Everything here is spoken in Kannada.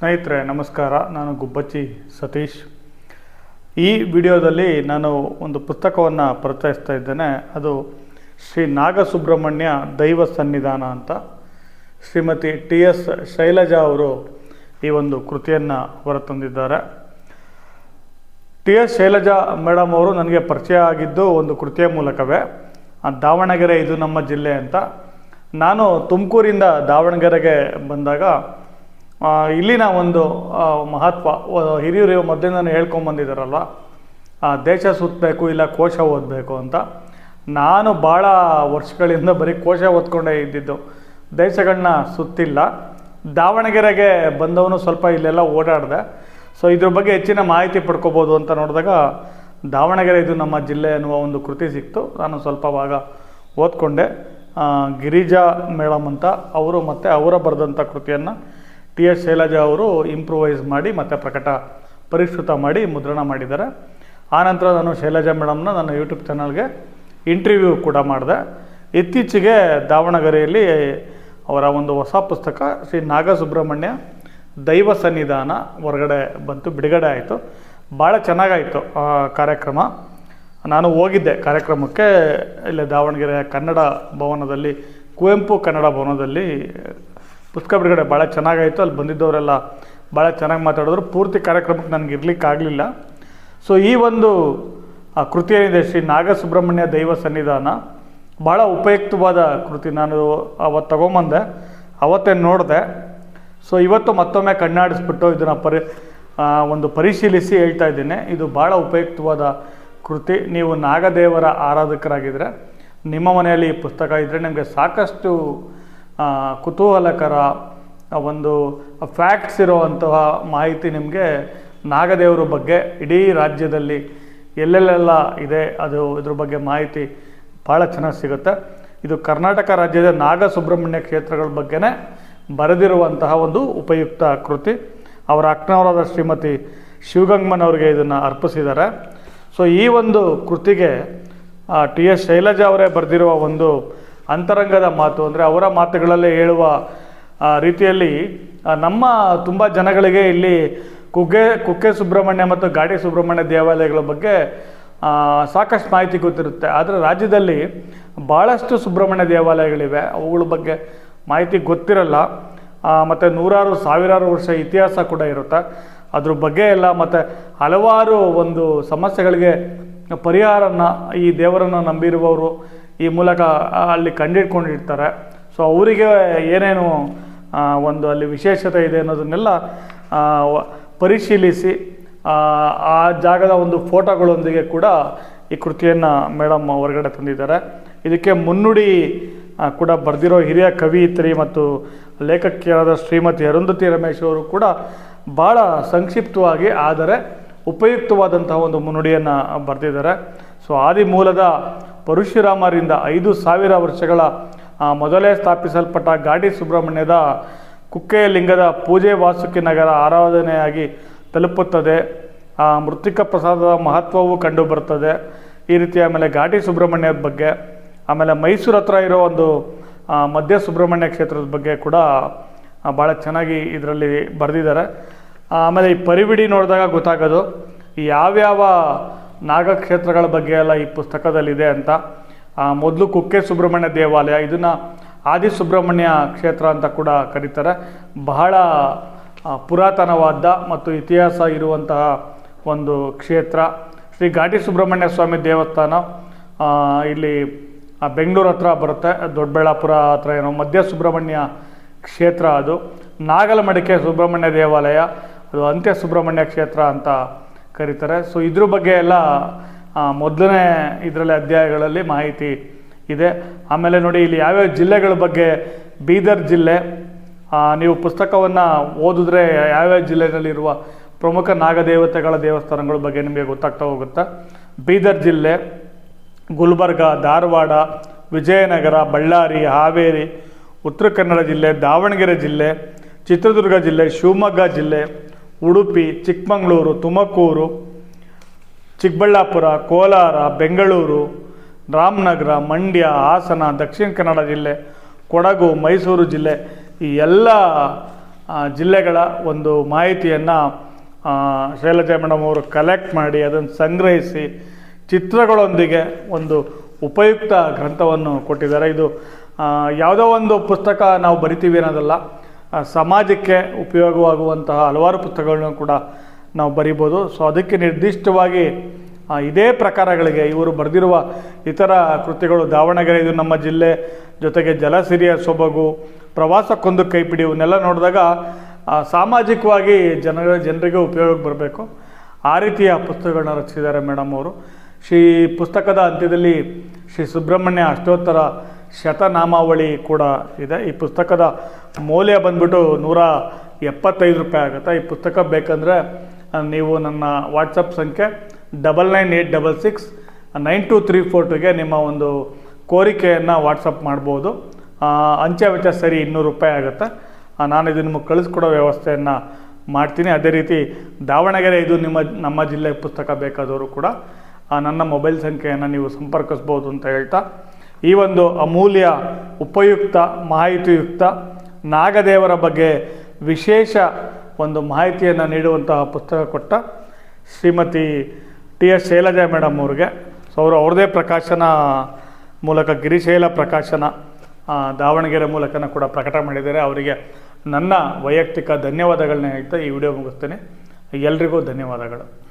ಸ್ನೇಹಿತರೆ, ನಮಸ್ಕಾರ. ನಾನು ಗುಬ್ಬಚ್ಚಿ ಸತೀಶ್. ಈ ವಿಡಿಯೋದಲ್ಲಿ ನಾನು ಒಂದು ಪುಸ್ತಕವನ್ನು ಪರಿಚಯಿಸ್ತಾ ಇದ್ದೇನೆ. ಅದು ಶ್ರೀ ನಾಗಸುಬ್ರಹ್ಮಣ್ಯ ದೈವ ಸನ್ನಿಧಾನ ಅಂತ. ಶ್ರೀಮತಿ ಟಿ ಎಸ್ ಶೈಲಜಾ ಅವರು ಈ ಒಂದು ಕೃತಿಯನ್ನು ಹೊರತಂದಿದ್ದಾರೆ. ಟಿ ಎಸ್ ಶೈಲಜಾ ಮೇಡಮ್ ಅವರು ನನಗೆ ಪರಿಚಯ ಆಗಿದ್ದು ಒಂದು ಕೃತಿಯ ಮೂಲಕವೇ. ದಾವಣಗೆರೆ ಇದು ನಮ್ಮ ಜಿಲ್ಲೆ ಅಂತ. ನಾನು ತುಮಕೂರಿಂದ ದಾವಣಗೆರೆಗೆ ಬಂದಾಗ ಇಲ್ಲಿನ ಒಂದು ಮಹತ್ವ ಹಿರಿಯರು ಮೊದಲಿಂದನೇ ಹೇಳ್ಕೊಂಬಂದಿದ್ದಾರಲ್ವ ದೇಶ ಸುತ್ತಬೇಕು ಇಲ್ಲ ಕೋಶ ಓದಬೇಕು ಅಂತ. ನಾನು ಭಾಳ ವರ್ಷಗಳಿಂದ ಬರೀ ಕೋಶ ಓದ್ಕೊಂಡೇ ಇದ್ದಿದ್ದು. ದೇಶಗಳನ್ನ ಸುತ್ತಿಲ್ಲ. ದಾವಣಗೆರೆಗೆ ಬಂದವನು ಸ್ವಲ್ಪ ಇಲ್ಲೆಲ್ಲ ಓಡಾಡಿದೆ. ಸೊ ಇದ್ರ ಬಗ್ಗೆ ಹೆಚ್ಚಿನ ಮಾಹಿತಿ ಪಡ್ಕೋಬೋದು ಅಂತ ನೋಡಿದಾಗ, ದಾವಣಗೆರೆ ಇದು ನಮ್ಮ ಜಿಲ್ಲೆ ಅನ್ನುವ ಒಂದು ಕೃತಿ ಸಿಕ್ತು. ನಾನು ಸ್ವಲ್ಪ ಭಾಗ ಓದ್ಕೊಂಡೆ. ಗಿರಿಜಾ ಮೇಡಮ್ ಅಂತ ಅವರು ಮತ್ತು ಅವರ ಬರೆದಂಥ ಕೃತಿಯನ್ನು ಟಿ ಎಸ್ ಶೈಲಜಾ ಅವರು ಇಂಪ್ರೂವೈಸ್ ಮಾಡಿ ಮತ್ತು ಪ್ರಕಟ ಪರಿಷ್ಕೃತ ಮಾಡಿ ಮುದ್ರಣ ಮಾಡಿದ್ದಾರೆ. ಆನಂತರ ನಾನು ಶೈಲಜಾ ಮೇಡಮ್ನ ನನ್ನ ಯೂಟ್ಯೂಬ್ ಚಾನಲ್ಗೆ ಇಂಟರ್ವ್ಯೂ ಕೂಡ ಮಾಡಿದೆ. ಇತ್ತೀಚೆಗೆ ದಾವಣಗೆರೆಯಲ್ಲಿ ಅವರ ಒಂದು ಹೊಸ ಪುಸ್ತಕ ಶ್ರೀ ನಾಗಸುಬ್ರಹ್ಮಣ್ಯ ದೈವ ಸನ್ನಿಧಾನ ಹೊರಗಡೆ ಬಂತು, ಬಿಡುಗಡೆ ಆಯಿತು. ಭಾಳ ಚೆನ್ನಾಗಾಯಿತು ಕಾರ್ಯಕ್ರಮ. ನಾನು ಹೋಗಿದ್ದೆ ಕಾರ್ಯಕ್ರಮಕ್ಕೆ. ಇಲ್ಲೇ ದಾವಣಗೆರೆ ಕನ್ನಡ ಭವನದಲ್ಲಿ, ಕುವೆಂಪು ಕನ್ನಡ ಭವನದಲ್ಲಿ ಪುಸ್ತಕ ಬಿಡುಗಡೆ ಭಾಳ ಚೆನ್ನಾಗಾಯಿತು, ಅಲ್ಲಿ ಬಂದಿದ್ದವರೆಲ್ಲ ಭಾಳ ಚೆನ್ನಾಗಿ ಮಾತಾಡಿದ್ರು. ಪೂರ್ತಿ ಕಾರ್ಯಕ್ರಮಕ್ಕೆ ನನಗೆ ಇರ್ಲಿಕ್ಕೆ ಆಗಲಿಲ್ಲ. ಸೊ ಈ ಒಂದು, ಆ ಕೃತಿ ಏನಿದೆ, ಶ್ರೀ ನಾಗಸುಬ್ರಹ್ಮಣ್ಯ ದೈವ ಸನ್ನಿಧಾನ, ಭಾಳ ಉಪಯುಕ್ತವಾದ ಕೃತಿ. ನಾನು ಅವತ್ತು ತಗೊಂಬಂದೆ, ಅವತ್ತೇ ನೋಡಿದೆ. ಸೊ ಇವತ್ತು ಮತ್ತೊಮ್ಮೆ ಕಣ್ಣಾಡಿಸ್ಬಿಟ್ಟು ಇದನ್ನು ಪರಿ ಒಂದು ಪರಿಶೀಲಿಸಿ ಹೇಳ್ತಾ ಇದ್ದೀನಿ. ಇದು ಭಾಳ ಉಪಯುಕ್ತವಾದ ಕೃತಿ. ನೀವು ನಾಗದೇವರ ಆರಾಧಕರಾಗಿದ್ದರೆ ನಿಮ್ಮ ಮನೆಯಲ್ಲಿ ಈ ಪುಸ್ತಕ ಇದ್ದರೆ ನಿಮಗೆ ಸಾಕಷ್ಟು ಕುತೂಹಲಕರ ಒಂದು ಫ್ಯಾಕ್ಟ್ಸ್ ಇರುವಂತಹ ಮಾಹಿತಿ ನಿಮಗೆ ನಾಗದೇವರ ಬಗ್ಗೆ ಇಡೀ ರಾಜ್ಯದಲ್ಲಿ ಎಲ್ಲೆಲ್ಲೆಲ್ಲ ಇದೆ. ಅದು ಇದ್ರ ಬಗ್ಗೆ ಮಾಹಿತಿ ಭಾಳ ಚೆನ್ನಾಗಿ ಸಿಗುತ್ತೆ. ಇದು ಕರ್ನಾಟಕ ರಾಜ್ಯದ ನಾಗ ಸುಬ್ರಹ್ಮಣ್ಯ ಕ್ಷೇತ್ರಗಳ ಬಗ್ಗೆನೇ ಬರೆದಿರುವಂತಹ ಒಂದು ಉಪಯುಕ್ತ ಕೃತಿ. ಅವರ ಅಕ್ಕನವರಾದ ಶ್ರೀಮತಿ ಶಿವಗಂಗಮ್ಮನವ್ರಿಗೆ ಇದನ್ನು ಅರ್ಪಿಸಿದ್ದಾರೆ. ಸೊ ಈ ಒಂದು ಕೃತಿಗೆ ಟಿ ಎಸ್ ಶೈಲಜಾ ಅವರೇ ಬರೆದಿರುವ ಒಂದು ಅಂತರಂಗದ ಮಾತು ಅಂದರೆ ಅವರ ಮಾತುಗಳಲ್ಲೇ ಹೇಳುವ ರೀತಿಯಲ್ಲಿ ನಮ್ಮ ತುಂಬ ಜನಗಳಿಗೆ ಇಲ್ಲಿ ಕುಗ್ಗೆ, ಕುಕ್ಕೆ ಸುಬ್ರಹ್ಮಣ್ಯ ಮತ್ತು ಗಾಡಿ ಸುಬ್ರಹ್ಮಣ್ಯ ದೇವಾಲಯಗಳ ಬಗ್ಗೆ ಸಾಕಷ್ಟು ಮಾಹಿತಿ ಗೊತ್ತಿರುತ್ತೆ. ಆದರೆ ರಾಜ್ಯದಲ್ಲಿ ಭಾಳಷ್ಟು ಸುಬ್ರಹ್ಮಣ್ಯ ದೇವಾಲಯಗಳಿವೆ. ಅವುಗಳ ಬಗ್ಗೆ ಮಾಹಿತಿ ಗೊತ್ತಿರಲ್ಲ. ಮತ್ತು ನೂರಾರು, ಸಾವಿರಾರು ವರ್ಷ ಇತಿಹಾಸ ಕೂಡ ಇರುತ್ತೆ. ಅದ್ರ ಬಗ್ಗೆ ಎಲ್ಲ ಮತ್ತು ಹಲವಾರು ಒಂದು ಸಮಸ್ಯೆಗಳಿಗೆ ಪರಿಹಾರನ ಈ ದೇವರನ್ನು ನಂಬಿರುವವರು ಈ ಮೂಲಕ ಅಲ್ಲಿ ಕಂಡಿಡ್ಕೊಂಡಿರ್ತಾರೆ. ಸೊ ಅವರಿಗೆ ಏನೇನು ಒಂದು ಅಲ್ಲಿ ವಿಶೇಷತೆ ಇದೆ ಅನ್ನೋದನ್ನೆಲ್ಲ ಪರಿಶೀಲಿಸಿ ಆ, ಆ ಜಾಗದ ಒಂದು ಫೋಟೋಗಳೊಂದಿಗೆ ಕೂಡ ಈ ಕೃತಿಯನ್ನು ಮೇಡಮ್ ಹೊರಗಡೆ ತಂದಿದ್ದಾರೆ. ಇದಕ್ಕೆ ಮುನ್ನುಡಿ ಕೂಡ ಬರೆದಿರೋ ಹಿರಿಯ ಕವಿಯಿತ್ರಿ ಮತ್ತು ಲೇಖಕಿಯರಾದ ಶ್ರೀಮತಿ ಅರುಂಧತಿ ರಮೇಶ್ ಅವರು ಕೂಡ ಭಾಳ ಸಂಕ್ಷಿಪ್ತವಾಗಿ ಆದರೆ ಉಪಯುಕ್ತವಾದಂತಹ ಒಂದು ಮುನ್ನುಡಿಯನ್ನು ಬರೆದಿದ್ದಾರೆ. ಸೊ ಆದಿ ಮೂಲದ ಪರಶುರಾಮರಿಂದ ಐದು ಸಾವಿರ ವರ್ಷಗಳ ಮೊದಲೇ ಸ್ಥಾಪಿಸಲ್ಪಟ್ಟ ಗಾಡಿ ಸುಬ್ರಹ್ಮಣ್ಯದ ಲಿಂಗದ ಪೂಜೆ ವಾಸುಕಿ ನಗರ ಆರಾಧನೆಯಾಗಿ ತಲುಪುತ್ತದೆ. ಆ, ಮೃತ್ತಿಕ ಪ್ರಸಾದದ ಮಹತ್ವವು ಕಂಡು ಬರ್ತದೆ ಈ ರೀತಿ ಆಮೇಲೆ ಘಾಟಿ ಸುಬ್ರಹ್ಮಣ್ಯದ ಬಗ್ಗೆ ಆಮೇಲೆ ಮೈಸೂರು ಹತ್ರ ಇರೋ ಒಂದು ಮಧ್ಯ ಸುಬ್ರಹ್ಮಣ್ಯ ಕ್ಷೇತ್ರದ ಬಗ್ಗೆ ಕೂಡ ಭಾಳ ಚೆನ್ನಾಗಿ ಇದರಲ್ಲಿ ಬರೆದಿದ್ದಾರೆ. ಆಮೇಲೆ ಈ ಪರಿವಿಡಿ ನೋಡಿದಾಗ ಗೊತ್ತಾಗೋದು ಯಾವ್ಯಾವ ನಾಗಕ್ಷೇತ್ರಗಳ ಬಗ್ಗೆ ಎಲ್ಲ ಈ ಪುಸ್ತಕದಲ್ಲಿದೆ ಅಂತ. ಮೊದಲು ಕುಕ್ಕೆ ಸುಬ್ರಹ್ಮಣ್ಯ ದೇವಾಲಯ, ಇದನ್ನು ಆದಿ ಸುಬ್ರಹ್ಮಣ್ಯ ಕ್ಷೇತ್ರ ಅಂತ ಕೂಡ ಕರೀತಾರೆ. ಬಹಳ ಪುರಾತನವಾದ ಮತ್ತು ಇತಿಹಾಸ ಇರುವಂತಹ ಒಂದು ಕ್ಷೇತ್ರ. ಶ್ರೀ ಘಾಟಿ ಸುಬ್ರಹ್ಮಣ್ಯ ಸ್ವಾಮಿ ದೇವಸ್ಥಾನ ಇಲ್ಲಿ ಬೆಂಗಳೂರು ಹತ್ರ ಬರುತ್ತೆ, ದೊಡ್ಡಬಳ್ಳಾಪುರ ಹತ್ರ ಏನೋ ಮಧ್ಯ ಸುಬ್ರಹ್ಮಣ್ಯ ಕ್ಷೇತ್ರ ಅದು. ನಾಗಲಮಡಿಕೆ ಸುಬ್ರಹ್ಮಣ್ಯ ದೇವಾಲಯ, ಅದು ಅಂತ್ಯ ಸುಬ್ರಹ್ಮಣ್ಯ ಕ್ಷೇತ್ರ ಅಂತ ಕರೀತಾರೆ. ಸೊ ಇದ್ರ ಬಗ್ಗೆ ಎಲ್ಲ ಮೊದಲನೇ ಇದರಲ್ಲಿ ಅಧ್ಯಾಯಗಳಲ್ಲಿ ಮಾಹಿತಿ ಇದೆ. ಆಮೇಲೆ ನೋಡಿ, ಇಲ್ಲಿ ಯಾವ್ಯಾವ ಜಿಲ್ಲೆಗಳ ಬಗ್ಗೆ, ಬೀದರ್ ಜಿಲ್ಲೆ ನೀವು ಪುಸ್ತಕವನ್ನು ಓದಿದ್ರೆ ಯಾವ್ಯಾವ ಜಿಲ್ಲೆಯಲ್ಲಿರುವ ಪ್ರಮುಖ ನಾಗದೇವತೆಗಳ ದೇವಸ್ಥಾನಗಳ ಬಗ್ಗೆ ನಿಮಗೆ ಗೊತ್ತಾಗ್ತಾ ಹೋಗುತ್ತೆ. ಬೀದರ್ ಜಿಲ್ಲೆ, ಗುಲ್ಬರ್ಗ, ಧಾರವಾಡ, ವಿಜಯನಗರ, ಬಳ್ಳಾರಿ, ಹಾವೇರಿ, ಉತ್ತರ ಕನ್ನಡ ಜಿಲ್ಲೆ, ದಾವಣಗೆರೆ ಜಿಲ್ಲೆ, ಚಿತ್ರದುರ್ಗ ಜಿಲ್ಲೆ, ಶಿವಮೊಗ್ಗ ಜಿಲ್ಲೆ ಉಡುಪಿ, ಚಿಕ್ಕಮಗಳೂರು, ತುಮಕೂರು, ಚಿಕ್ಕಬಳ್ಳಾಪುರ, ಕೋಲಾರ, ಬೆಂಗಳೂರು, ರಾಮನಗರ, ಮಂಡ್ಯ, ಹಾಸನ, ದಕ್ಷಿಣ ಕನ್ನಡ ಜಿಲ್ಲೆ, ಕೊಡಗು, ಮೈಸೂರು ಜಿಲ್ಲೆ ಈ ಎಲ್ಲ ಜಿಲ್ಲೆಗಳ ಒಂದು ಮಾಹಿತಿಯನ್ನು ಶೈಲಜಾ ಮೇಡಮ್ ಅವರು ಕಲೆಕ್ಟ್ ಮಾಡಿ ಅದನ್ನು ಸಂಗ್ರಹಿಸಿ ಚಿತ್ರಗಳೊಂದಿಗೆ ಒಂದು ಉಪಯುಕ್ತ ಗ್ರಂಥವನ್ನು ಕೊಟ್ಟಿದ್ದಾರೆ. ಇದು ಯಾವುದೋ ಒಂದು ಪುಸ್ತಕ ನಾವು ಬರಿತೀವಿ ಅನ್ನೋದಲ್ಲ ಸಮಾಜಕ್ಕೆ ಉಪಯೋಗವಾಗುವಂತಹ ಹಲವಾರು ಪುಸ್ತಕಗಳನ್ನು ಕೂಡ ನಾವು ಬರಿಬೋದು. ಸೊ ಅದಕ್ಕೆ ನಿರ್ದಿಷ್ಟವಾಗಿ ಇದೇ ಪ್ರಕಾರಗಳಿಗೆ ಇವರು ಬರೆದಿರುವ ಇತರ ಕೃತಿಗಳು, ದಾವಣಗೆರೆ, ಇದು ನಮ್ಮ ಜಿಲ್ಲೆ, ಜೊತೆಗೆ ಜಲಸಿರಿಯ ಸೊಬಗು, ಪ್ರವಾಸಕ್ಕೊಂದು ಕೈಪಿಡಿ, ಇವನ್ನೆಲ್ಲ ನೋಡಿದಾಗ ಸಾಮಾಜಿಕವಾಗಿ ಜನ ಜನರಿಗೆ ಉಪಯೋಗಕ್ಕೆ ಬರಬೇಕು. ಆ ರೀತಿಯ ಪುಸ್ತಕಗಳನ್ನ ರಚಿಸಿದ್ದಾರೆ ಮೇಡಮ್ ಅವರು. ಶ್ರೀ ಪುಸ್ತಕದ ಅಂತ್ಯದಲ್ಲಿ ಶ್ರೀ ಸುಬ್ರಹ್ಮಣ್ಯ ಅಷ್ಟೋತ್ತರ ಶತನಾಮಾವಳಿ ಕೂಡ ಇದೆ. ಈ ಪುಸ್ತಕದ ಮೌಲ್ಯ ಬಂದ್ಬಿಟ್ಟು ನೂರ ಎಪ್ಪತ್ತೈದು ರೂಪಾಯಿ ಆಗುತ್ತೆ. ಈ ಪುಸ್ತಕ ಬೇಕಂದರೆ ನೀವು ನನ್ನ ವಾಟ್ಸಪ್ ಸಂಖ್ಯೆ double nine eight double six nine two three four ಟುಗೆ ನಿಮ್ಮ ಒಂದು ಕೋರಿಕೆಯನ್ನು ವಾಟ್ಸಪ್ ಮಾಡ್ಬೋದು. ಅಂಚೆ ವೆಚ್ಚ ಸರಿ ಇನ್ನೂರು ರೂಪಾಯಿ ಆಗುತ್ತೆ. ನಾನು ಇದು ನಿಮಗೆ ಕಳಿಸ್ಕೊಡೋ ವ್ಯವಸ್ಥೆಯನ್ನು ಮಾಡ್ತೀನಿ. ಅದೇ ರೀತಿ ದಾವಣಗೆರೆ ಇದು ನಿಮ್ಮ, ನಮ್ಮ ಜಿಲ್ಲೆ ಪುಸ್ತಕ ಬೇಕಾದವರು ಕೂಡ ನನ್ನ ಮೊಬೈಲ್ ಸಂಖ್ಯೆಯನ್ನು ನೀವು ಸಂಪರ್ಕಿಸ್ಬೋದು ಅಂತ ಹೇಳ್ತಾ ಈ ಒಂದು ಅಮೂಲ್ಯ ಉಪಯುಕ್ತ ಮಾಹಿತಿಯುಕ್ತ ನಾಗದೇವರ ಬಗ್ಗೆ ವಿಶೇಷ ಒಂದು ಮಾಹಿತಿಯನ್ನು ನೀಡುವಂತಹ ಪುಸ್ತಕ ಕೊಟ್ಟ Shrimati T S Shailaja madam ಅವ್ರಿಗೆ. ಸೊ ಅವರು ಅವ್ರದ್ದೇ ಪ್ರಕಾಶನ ಮೂಲಕ, ಗಿರಿಶೈಲ ಪ್ರಕಾಶನ ದಾವಣಗೆರೆ ಮೂಲಕನ ಕೂಡ ಪ್ರಕಟ ಮಾಡಿದ್ದಾರೆ. ಅವರಿಗೆ ನನ್ನ ವೈಯಕ್ತಿಕ ಧನ್ಯವಾದಗಳನ್ನ ಹೇಳ್ತಾ ಈ ವಿಡಿಯೋ ಮುಗಿಸ್ತೇನೆ. ಎಲ್ರಿಗೂ ಧನ್ಯವಾದಗಳು.